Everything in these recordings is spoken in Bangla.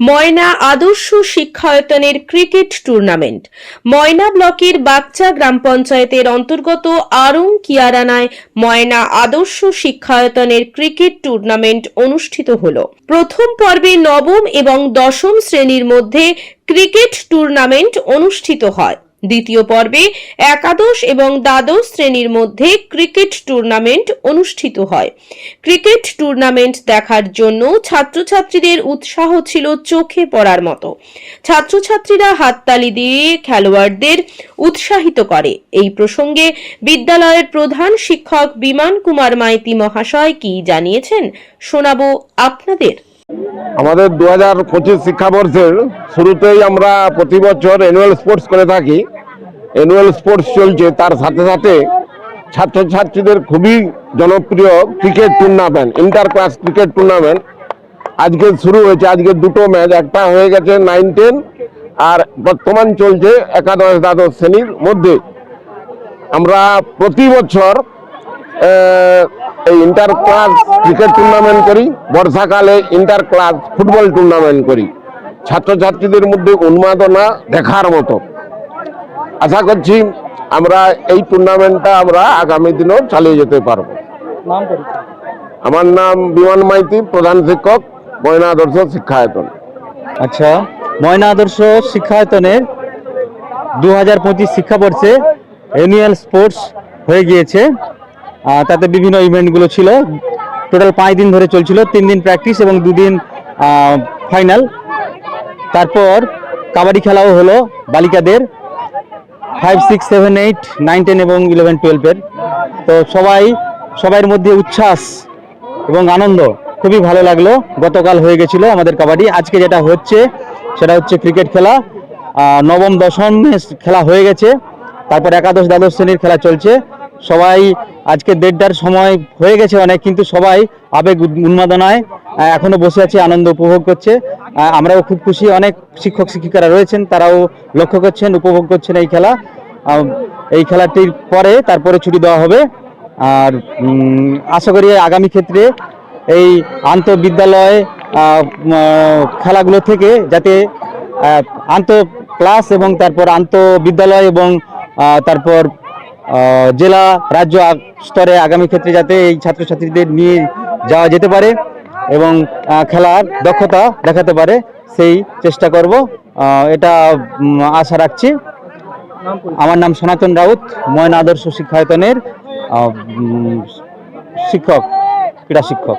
ময়না আদর্শ শিক্ষায়তনের ক্রিকেট টুর্নামেন্ট। ময়না ব্লকের বাগচা গ্রাম পঞ্চায়েতের অন্তর্গত আরং কিয়ারানায় ময়না আদর্শ শিক্ষায়তনের ক্রিকেট টুর্নামেন্ট অনুষ্ঠিত হল। প্রথম পর্বে নবম এবং দশম শ্রেণির মধ্যে ক্রিকেট টুর্নামেন্ট অনুষ্ঠিত হয়। দ্বিতীয় পর্বে একাদশ এবং দ্বাদশ শ্রেণির মধ্যে ক্রিকেট টুর্নামেন্ট অনুষ্ঠিত হয়। ক্রিকেট টুর্নামেন্ট দেখার জন্য ছাত্রছাত্রীদের উৎসাহ ছিল চোখে পড়ার মতো। ছাত্রছাত্রীরা হাততালি দিয়ে খেলোয়াড়দের উৎসাহিত করে। এই প্রসঙ্গে বিদ্যালয়ের প্রধান শিক্ষক বিমান কুমার মাইতি মহাশয় কি জানিয়েছেন শোনাবো আপনাদের। আমাদের দু হাজার পঁচিশ শিক্ষাবর্ষের শুরুতেই আমরা প্রতি বছর অ্যানুয়াল স্পোর্টস করে থাকি। অ্যানুয়াল স্পোর্টস চলছে, তার সাথে সাথে ছাত্রছাত্রীদের খুবই জনপ্রিয় cricket tournament inter class cricket tournament আজকে শুরু হয়েছে, আজকে দুটো ম্যাচ একটা হয়ে গেছে নাইন টেন আর বর্তমান চলছে একাদশ দ্বাদশ শ্রেণির মধ্যে। আমরা প্রতি বছর এই ইন্টার ক্লাস ক্রিকেট টুর্নামেন্ট করি বর্ষাকালে ইন্টার ক্লাস ফুটবল টুর্নামেন্ট করি। ছাত্রছাত্রীদের মধ্যে উন্মাদনা দেখার মতো। আশা করছি আমরা এই টুর্নামেন্টটা আমরা আগামী দিনেও চালিয়ে যেতে পারব। আমার নাম বিমান মাইতি প্রধান শিক্ষক ময়না আদর্শ শিক্ষায়তন। আচ্ছা ময়না আদর্শ শিক্ষায়তনের দু হাজার পঁচিশ শিক্ষাবর্ষে অ্যানুয়াল স্পোর্টস হয়ে গিয়েছে। তাতে বিভিন্ন ইভেন্টগুলো ছিল। টোটাল পাঁচ দিন ধরে চলছিল। তিন দিন প্র্যাকটিস এবং দুদিন ফাইনাল তারপর কাবাডি খেলাও হলো বালিকাদের। Five six seven eight nine ten এবং ইলেভেন টুয়েলভের তো সবাই সবার মধ্যে উচ্ছ্বাস এবং আনন্দ খুবই ভালো লাগল। গতকাল হয়ে গেছিল আমাদের কাবাডি। আজকে যেটা হচ্ছে, সেটা হচ্ছে ক্রিকেট খেলা। নবম, দশম খেলা হয়ে গেছে। তারপর একাদশ, দ্বাদশ শ্রেণির খেলা চলছে। সবাই আজকে দেড়টার সময় হয়ে গেছে অনেক কিন্তু সবাই আবেগ উন্মাদনায় আহ, এখনও বসে আছে আনন্দ উপভোগ করছে। আমরাও খুব খুশি অনেক শিক্ষক শিক্ষিকারা রয়েছেন তারাও লক্ষ্য করছেন উপভোগ করছেন এই খেলা। এই খেলাটির পরে তারপরে ছুটি দেওয়া হবে। আর আশা করি আগামী ক্ষেত্রে এই আন্তঃবিদ্যালয় খেলাগুলো থেকে যাতে আন্ত ক্লাস এবং তারপর আন্তঃবিদ্যালয় এবং তারপর জেলা, রাজ্য স্তরে আগামী ক্ষেত্রে যাতে এই ছাত্রছাত্রীদের নিয়ে যাওয়া যেতে পারে এবং খেলার দক্ষতা দেখাতে পারে, সেই চেষ্টা করব। এটা আশা রাখছি। আমার নাম সনাতন রাউত, ময়না আদর্শ শিক্ষায়তনের শিক্ষক, ক্রীড়া শিক্ষক।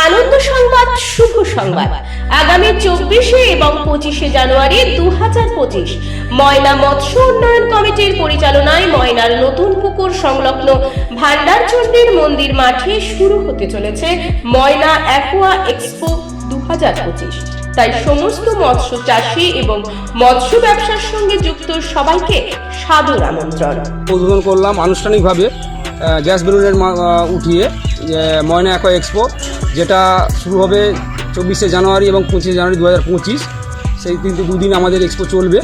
আনন্দ সংবাদ, শুভ সংবাদ। আগামী চব্বিশে এবং পঁচিশে জানুয়ারি দু হাজার পঁচিশ, ময়না মৎস্য উন্নয়ন কমিটির পরিচালনায় ময়নার নতুন পুকুর সংলগ্ন ভান্ডারচণ্ডীর মন্দির মাঠে শুরু হতে চলেছে ময়না অ্যাকোয়া এক্সপো দু হাজার পঁচিশ। তাই সমস্ত মৎস্য চাষি এবং মৎস্য ব্যবসার সঙ্গে যুক্ত সবাইকে সাদর আমন্ত্রণ। উদ্বোধন করলাম আনুষ্ঠানিকভাবে গ্যাস বেলুনের উঠিয়ে ময়না অ্যাকো এক্সপো যেটা শুরু হবে চব্বিশে জানুয়ারি এবং পঁচিশে জানুয়ারি দু হাজার পঁচিশ। সেই কিন্তু দুদিন আমাদের এক্সপো চলবে।